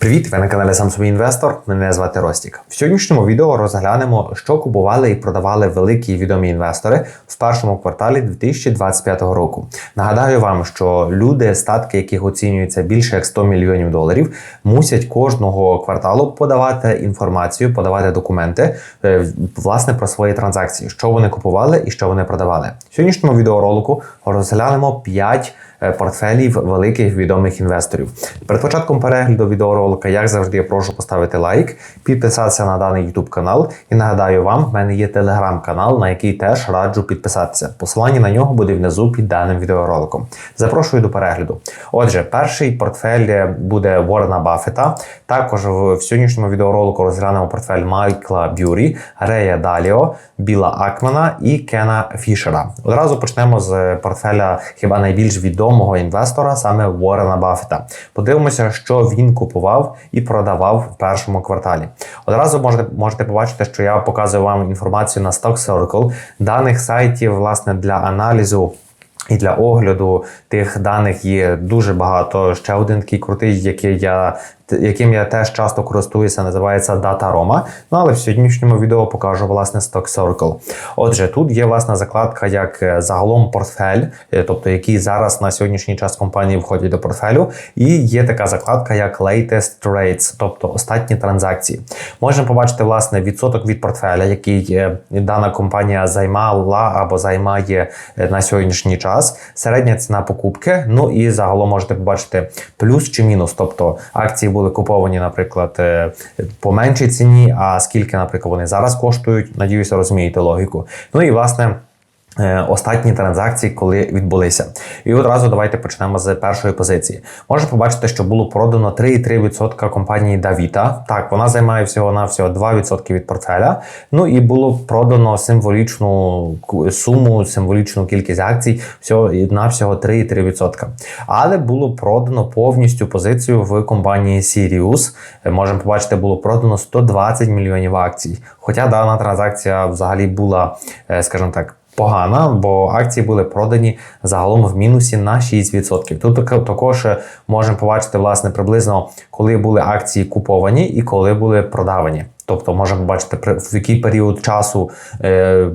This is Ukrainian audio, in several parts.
Привіт, ви на каналі собі інвестор. Мене звати Ростік. В сьогоднішньому відео розглянемо, що купували і продавали великі відомі інвестори в першому кварталі 2025 року. Нагадаю вам, що люди, статки яких оцінюються більше як 100 мільйонів доларів, мусять кожного кварталу подавати інформацію, подавати документи е, власне про свої транзакції, що вони купували і що вони продавали. В сьогоднішньому відеоролику розглянемо 5 Е, портфелів великих відомих інвесторів. Перед початком перегляду відеоролика, як завжди, я прошу поставити лайк, підписатися на даний YouTube канал. І нагадаю вам, в мене є телеграм-канал, на який теж раджу підписатися. Посилання на нього буде внизу під даним відеороликом. Запрошую до перегляду. Отже, перший портфель буде Ворена Баффета. Також в сьогоднішньому відеоролику розглянемо портфель Майкла Бюрі, Рея Даліо, Біла Акмана і Кена Фішера. Одразу почнемо з портфеля хіба найбільш відомого відомого інвестора, саме Уоррена Баффета. Подивимося, що він купував і продавав в першому кварталі. Одразу можете можете побачити, що я показую вам інформацію на Stock Circle, даних сайтів власне для аналізу. І для огляду тих даних є дуже багато. Ще один такий крутий, який я яким я теж часто користуюся, називається Data Roma. Ну але в сьогоднішньому відео покажу власне Stock Circle. Отже, тут є власна закладка як е, загалом портфель, е, тобто який зараз на сьогоднішній час компанії входять до портфелю, і є така закладка, як Latest Rates, тобто останні транзакції. Можемо побачити власне відсоток від портфеля, який е, дана компанія займала або займає на сьогоднішній час. Середня ціна покупки. Ну і загалом можете побачити плюс чи мінус, тобто акції були куповані, наприклад, е, по меншій ціні, а скільки, наприклад, вони зараз коштують. Надіюся, розумієте логіку. Ну і власне. Е, останні транзакції, коли відбулися, і одразу давайте почнемо з першої позиції. Можете побачити, що було продано 3,3% компанії Давіта. Так, вона займає всього на всього 2% від портфеля. Ну і було продано символічну суму, символічну кількість акцій, всього на всього 3,3%. Але було продано повністю позицію в компанії Sirius. Е, можемо побачити, було продано 120 мільйонів акцій. Хоча дана транзакція взагалі була, е, скажімо так погана, бо акції були продані загалом в мінусі на 6%. Тут також можемо побачити власне приблизно, коли були акції куповані і коли були продавані. Тобто можемо побачити, в який період часу е,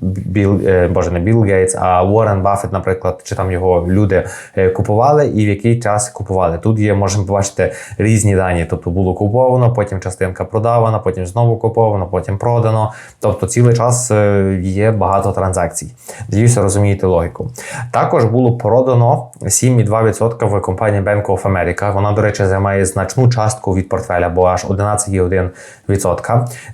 Біл, е, боже, не Білл Гейтс, а Уоррен Баффет, наприклад, чи там його люди е, купували, і в який час купували. Тут є, можемо побачити різні дані. Тобто було куповано, потім частинка продавана, потім знову куповано, потім продано. Тобто цілий час е, є багато транзакцій. Надіюся, розумієте логіку. Також було продано 7,2% в компанії Bank of America. Вона, до речі, займає значну частку від портфеля, бо аж 11,1%.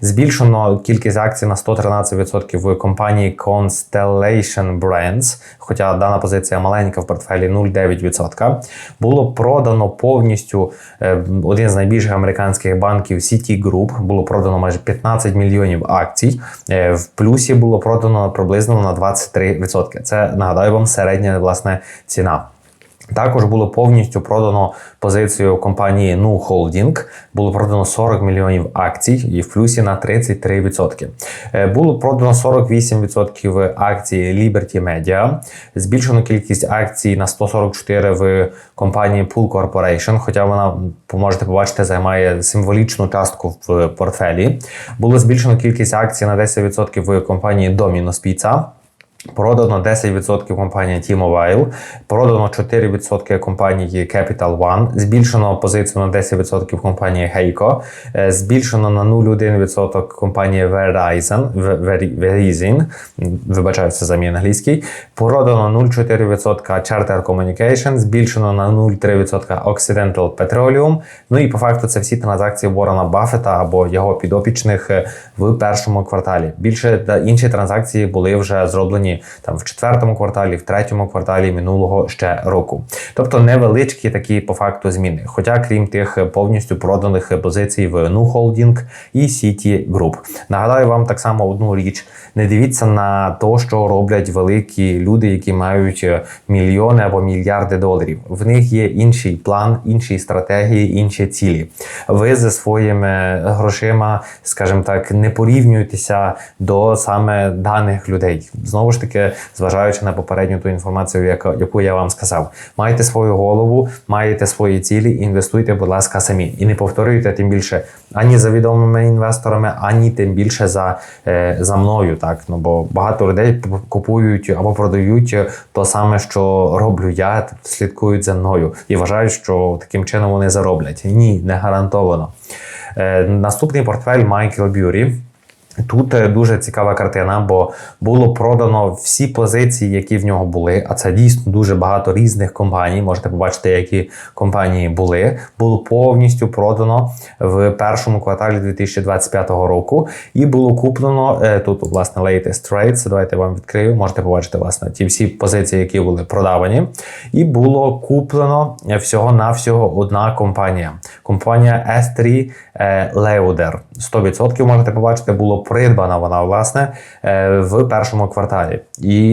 Збільшено кількість акцій на 113% в компанії Constellation Brands, хоча дана позиція маленька в портфелі 0,9%. Було продано повністю е, один з найбільших американських банків Citigroup, Було продано майже 15 мільйонів акцій. Е, в плюсі було продано приблизно на 23%. Це нагадаю вам середня власне ціна. Також було повністю продано позицію компанії Nu Holding, було продано 40 мільйонів акцій і в плюсі на 33%. Е, було продано 48% акцій Liberty Media, збільшено кількість акцій на 144 в компанії Pool Corporation, хоча вона, можете побачити, займає символічну частку в портфелі. Було збільшено кількість акцій на 10% в компанії Domino's Pizza. Продано 10% компанії T-Mobile, продано 4% компанії Capital One, збільшено позицію на 10% компанії Heiko, е, збільшено на 0,1% компанії Verizon, Verizon, вибачаюся за мій англійський, продано 0,4% Charter Communication, збільшено на 0,3% Occidental Petroleum. Ну і по факту це всі транзакції Ворона Баффета або його підопічних е, в першому кварталі. Більше інші транзакції були вже зроблені там в четвертому кварталі, в третьому кварталі минулого ще року. Тобто невеличкі такі по факту зміни. Хоча, крім тих повністю проданих позицій в Nu Holding і City Group. Нагадаю вам так само одну річ: не дивіться на те, що роблять великі люди, які мають мільйони або мільярди доларів. В них є інший план, інші стратегії, інші цілі. Ви за своїми грошима, скажімо так, не порівнюєтеся до саме даних людей. Знову ж ж таки, зважаючи на попередню ту інформацію, яку я вам сказав, маєте свою голову, маєте свої цілі, інвестуйте, будь ласка, самі. І не повторюйте тим більше ані за відомими інвесторами, ані тим більше за, е, за мною. Так? Ну, бо багато людей купують або продають то саме, що роблю я, слідкують за мною і вважають, що таким чином вони зароблять. Ні, не гарантовано. Е, Наступний портфель Майкл Бюрі. Тут е, дуже цікава картина, бо було продано всі позиції, які в нього були. А це дійсно дуже багато різних компаній. Можете побачити, які компанії були. Було повністю продано в першому кварталі 2025 року. І було куплено е, тут, власне, latest trades. Давайте вам відкрию. Можете побачити власне ті всі позиції, які були продавані. І було куплено всього-навсього одна компанія. Компанія S3 Leuder. 100% можете побачити, було придбана вона власне е, в першому кварталі. І,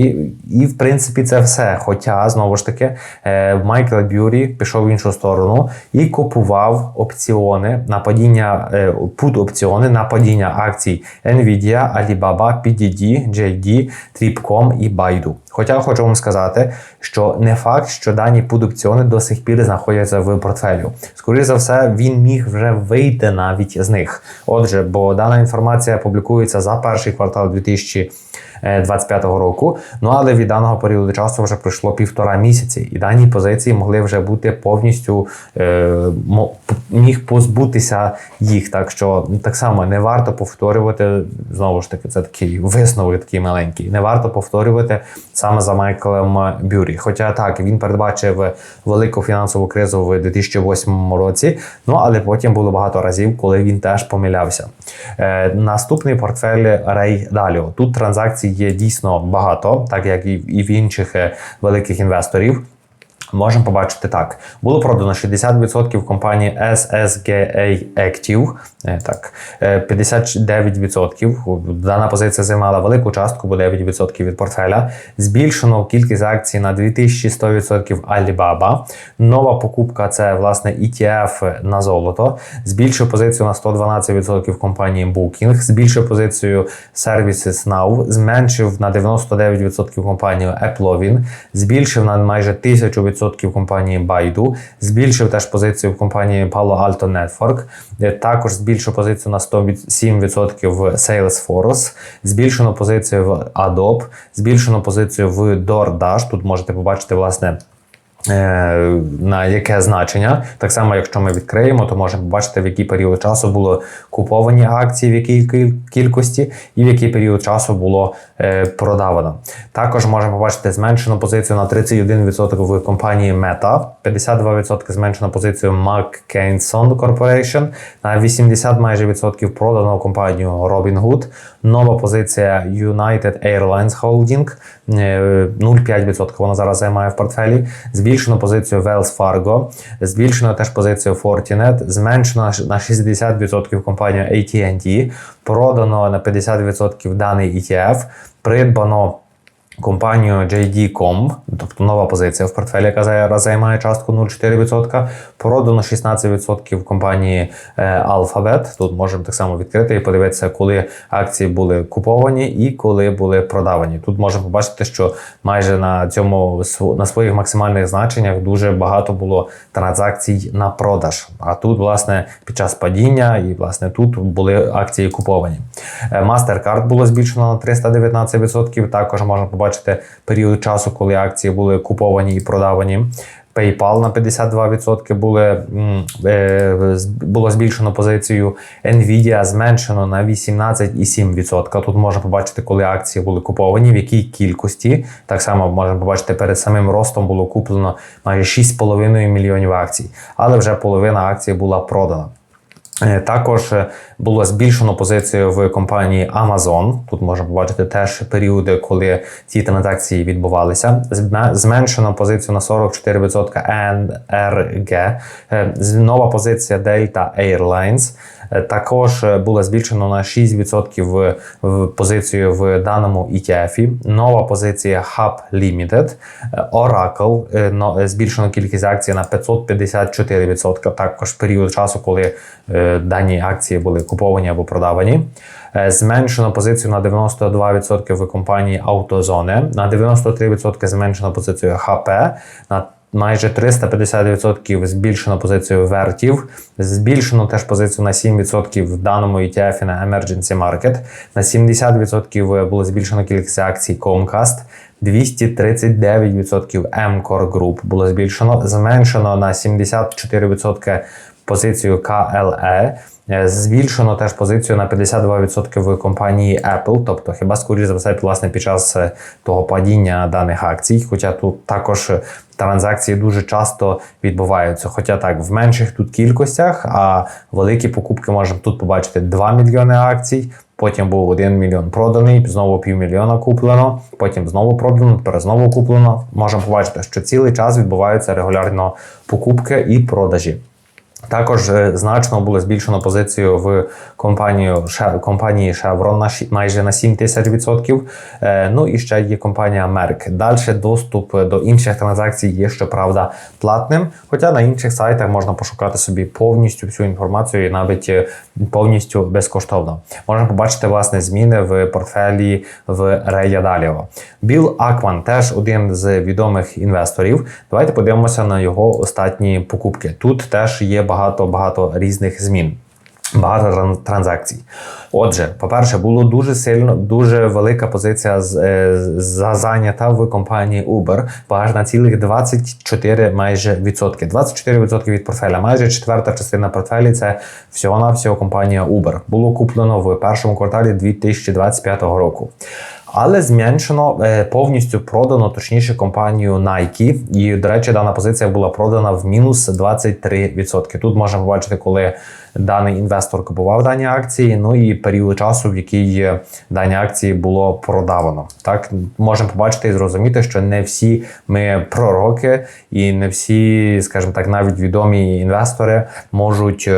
і в принципі, це все. Хоча, знову ж таки, е, Майкл Бюрі пішов в іншу сторону і купував опціони на падіння е, пут опціони на падіння акцій Nvidia, Alibaba, PDD, JD, Tripcom і Baidu. Хоча хочу вам сказати, що не факт, що дані пут-опціони до сих пір знаходяться в портфелю. Скоріше за все, він міг вже вийти навіть з них. Отже, бо дана інформація публікується за перший квартал 2025 року. Ну але від даного періоду часу вже пройшло півтора місяці, і дані позиції могли вже бути повністю е, міг позбутися їх. Так що так само не варто повторювати знову ж таки, це такий висновок, такий маленький. Не варто повторювати саме за Майклем Бюрі. Хоча так він передбачив велику фінансову кризу в 2008 році. Ну але потім було багато разів, коли він теж помилявся. Е, Наступний портфель Рей Даліо. Тут транзакцій є дійсно багато, так як і в інших е, великих інвесторів. Можемо побачити так: було продано 60% компанії SSGA Active, е, так, 59%. Е, Дана позиція займала велику частку, бо 9% від портфеля. Збільшено кількість акцій на 2100% Alibaba. Нова покупка це власне ETF на золото. Збільшив позицію на 112% компанії Booking, збільшив позицію Services Now, зменшив на 99% компанію AppLovin, збільшив на майже 1000% 10% компанії Baidu, збільшив теж позицію в компанії Palo Alto Network, також збільшив позицію на 107% в Salesforce, збільшено позицію в Adobe, збільшено позицію в DoorDash. Тут можете побачити, власне. Е, на яке значення. Так само, якщо ми відкриємо, то можемо побачити, в який період часу було куповані акції, в якій кількості, і в який період часу було е, продавано. Також можемо побачити зменшену позицію на 31% в компанії Meta, 52% зменшено позицію McKinsey Corporation, на 80 майже відсотків продано компанію Robinhood, нова позиція United Airlines Holding, 0,5% е, вона зараз займає в портфелі. Збільшено позицію Wells Fargo, збільшено теж позицію Fortinet, зменшено на 60% компанію AT&T, продано на 50% даний ETF, придбано компанію JD.com, тобто нова позиція в портфелі, яка зараз займає частку 0,4%. Продано 16% компанії е, Alphabet. Тут можемо так само відкрити і подивитися, коли акції були куповані і коли були продавані. Тут можемо побачити, що майже на цьому на своїх максимальних значеннях дуже багато було транзакцій на продаж. А тут, власне, під час падіння і власне тут були акції куповані. Е, MasterCard було збільшено на 319%. Також можна побачити бачите період часу, коли акції були куповані і продавані. PayPal на 52% були, е, було збільшено позицію. Nvidia зменшено на 18,7%. Тут можна побачити, коли акції були куповані, в якій кількості. Так само можна побачити, перед самим ростом було куплено майже 6,5 мільйонів акцій, але вже половина акцій була продана. Е, також е, було збільшено позицію в компанії Amazon. Тут можна побачити теж періоди, коли ці транзакції відбувалися. Зменшено позицію на 44% NRG. Е, нова позиція Delta Airlines. Також було збільшено на 6% в позицію в даному ETF. Нова позиція Hub Limited. Oracle збільшено кількість акцій на 554%. Також період часу, коли дані акції були куповані або продавані. Е, Зменшено позицію на 92% в компанії Автозони, на 93% зменшено позицію ХП, на майже 350% збільшено позицію вертів, збільшено теж позицію на 7% в даному ETF на Emergency Market, на 70% було збільшено кількість акцій Comcast, 239% M-Core Group було збільшено, зменшено на 74% позицію KLE, Е, Збільшено теж позицію на 52% в компанії Apple, тобто хіба скоріше за все, власне, під час е, того падіння даних акцій. Хоча тут також транзакції дуже часто відбуваються. Хоча так, в менших тут кількостях, а великі покупки можемо тут побачити 2 мільйони акцій. Потім був 1 мільйон проданий, знову півмільйона куплено, потім знову продано, тепер знову куплено. Можемо побачити, що цілий час відбуваються регулярно покупки і продажі. Також е, значно було збільшено позицію в компанію компанії Chevron на майже на 7 тисяч відсотків. Е, Ну і ще є компанія Merck. Далі доступ до інших транзакцій є, щоправда, платним. Хоча на інших сайтах можна пошукати собі повністю всю інформацію і навіть е, повністю безкоштовно. Можна побачити власне зміни в портфелі в Рея Даліо. Біл Акман теж один з відомих інвесторів. Давайте подивимося на його останні покупки. Тут теж є багато багато різних змін. Багато транзакцій. Отже, по-перше, було дуже сильно, дуже велика позиція з, е, за зайнята в компанії Uber, аж на цілих 24 майже відсотки. 24 відсотки від портфеля. Майже четверта частина портфелі це всього на всього компанія Uber. Було куплено в першому кварталі 2025 року. Але зменшено е, повністю продано, точніше, компанію Nike. І, до речі, дана позиція була продана в мінус 23%. Тут можемо побачити, коли даний інвестор купував дані акції, ну і період часу, в який е, дані акції було продавано. Так можемо побачити і зрозуміти, що не всі ми пророки, і не всі, скажімо так, навіть відомі інвестори можуть.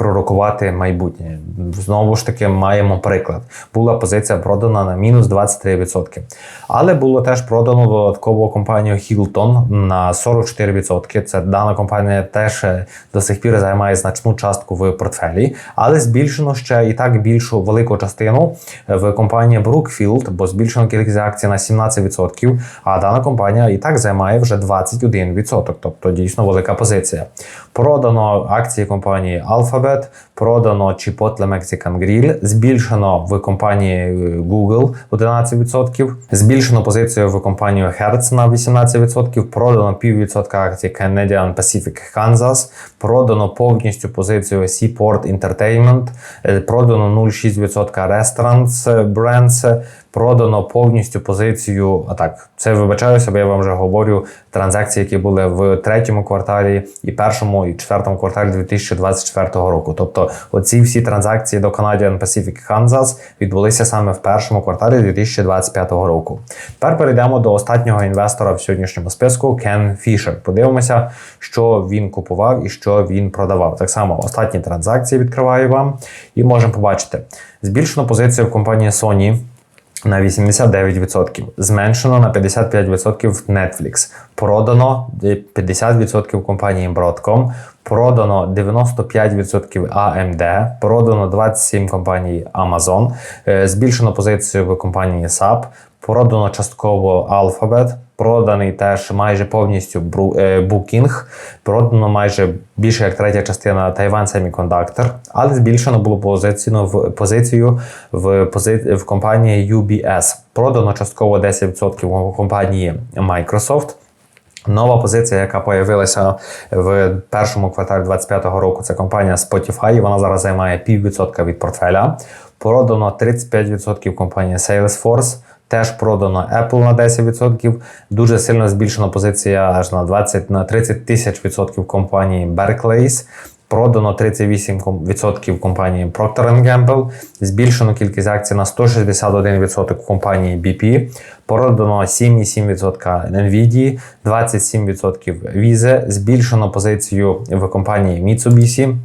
Е, пророкувати майбутнє. Знову ж таки, маємо приклад. Була позиція продана на мінус 23%. Але було теж продано додатково компанію Hilton на 44%. Це дана компанія теж е, до сих пір займає значну частку в портфелі, але збільшено ще і так більшу велику частину в компанії Brookfield, бо збільшено кількість акцій на 17%, а дана компанія і так займає вже 21%, тобто дійсно велика позиція. Продано акції компанії Alphabet, продано Chipotle Mexican Grill, збільшено в компанії Google 11%, збільшено позицію в компанію Hertz на 18%, продано піввідсотка акцій Canadian Pacific Kansas, продано повністю позицію Seaport Entertainment, е, продано 0,6% Restaurants Brands, продано повністю позицію. А так, це вибачаюся, бо я вам вже говорю транзакції, які були в третьому кварталі, і першому, і четвертому кварталі 2024 року. Тобто, оці всі транзакції до Canadian Pacific Kansas відбулися саме в першому кварталі 2025 року. Тепер перейдемо до останнього інвестора в сьогоднішньому списку Кен Фішер. Подивимося, що він купував і що він продавав. Так само останні транзакції відкриваю вам, і можемо побачити збільшену позицію в компанії Sony на 89%, зменшено на 55% в Netflix, продано 50% компанії Broadcom, продано 95% AMD, продано 27 компаній Amazon, е, збільшено позицію в компанії SAP, продано частково Alphabet, проданий теж майже повністю е, Booking, продано майже більше як третя частина Taiwan Semiconductor, але збільшено було позицію в позицію в, пози- в компанії UBS. Продано частково 10% в компанії Microsoft. Нова позиція, яка появилася в першому кварталі 2025 року, це компанія Spotify. Вона зараз займає піввідсотка від портфеля. Продано 35% компанії Salesforce. Теж продано Apple на 10%. Дуже сильно збільшена позиція аж на 20 на 30 тисяч відсотків компанії Barclays. Продано 38% компанії Procter Gamble, збільшено кількість акцій на 161% в компанії BP, продано 7,7% Nvidia, 27% Visa, збільшено позицію в компанії Mitsubishi,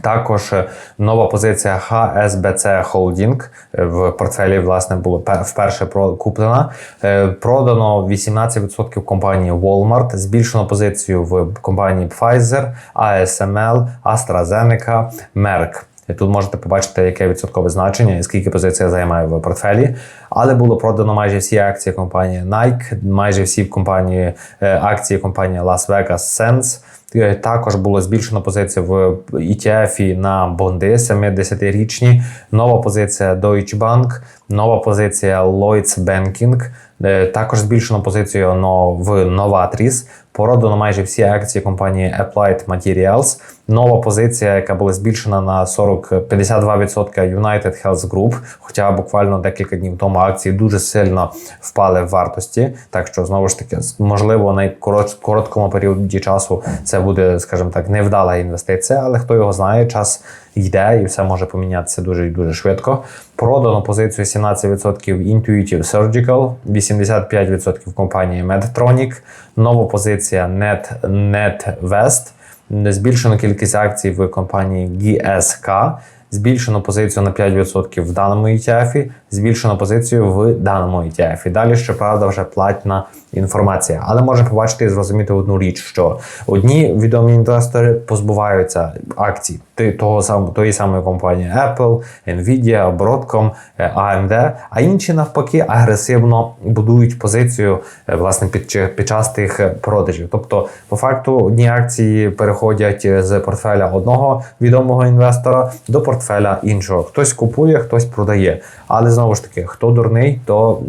Також е, нова позиція HSBC Holding е, в портфелі власне було пе- вперше куплена. Е, Продано 18% компанії Walmart, збільшено позицію в компанії Pfizer, ASML, AstraZeneca, Merck. Тут можете побачити, яке відсоткове значення і скільки позиція займає в портфелі. Але було продано майже всі акції компанії Nike, майже всі компанії акції компанії Las Vegas Sands. Е, Також було збільшено позицію в ETF на бонди 70-річні. Нова позиція Deutsche Bank, нова позиція Lloyds Banking. Е, Також збільшено позицію но- в Novatris. Продано майже всі акції компанії Applied Materials. Нова позиція, яка була збільшена на 40 52% United Health Group. Хоча буквально декілька днів тому акції дуже сильно впали в вартості. Так що знову ж таки, можливо, на корот- короткому періоді часу це буде, скажімо так, невдала інвестиція, але хто його знає, час йде і все може помінятися дуже і дуже швидко. Продано позицію 17% Intuitive Surgical, 85% компанії Medtronic, нова позиція Net, NetVest, збільшено кількість акцій в компанії GSK, збільшено позицію на 5% в даному ETF, збільшено позицію в даному ETF. Далі, щоправда, вже платна інформація. Але можна побачити і зрозуміти одну річ, що одні відомі інвестори позбуваються акцій того сам, тої самої компанії Apple, Nvidia, Broadcom, е, AMD, а інші навпаки агресивно будують позицію е, власне під, під час тих е, продажів. Тобто, по факту, одні акції переходять з портфеля одного відомого інвестора до портфеля іншого. Хтось купує, хтось продає. Але знову ж таки, хто дурний, то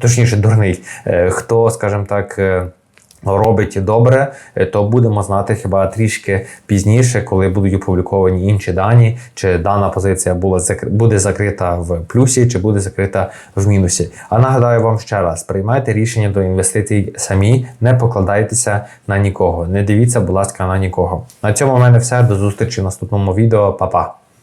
точніше дурний, е, хто, скажімо так. е, робить добре, е, то будемо знати хіба трішки пізніше, коли будуть опубліковані інші дані, чи дана позиція була буде закрита в плюсі, чи буде закрита в мінусі. А нагадаю вам ще раз: приймайте рішення до інвестицій самі, не покладайтеся на нікого. Не дивіться, будь ласка, на нікого. На цьому в мене все. До зустрічі в наступному відео. Па-па!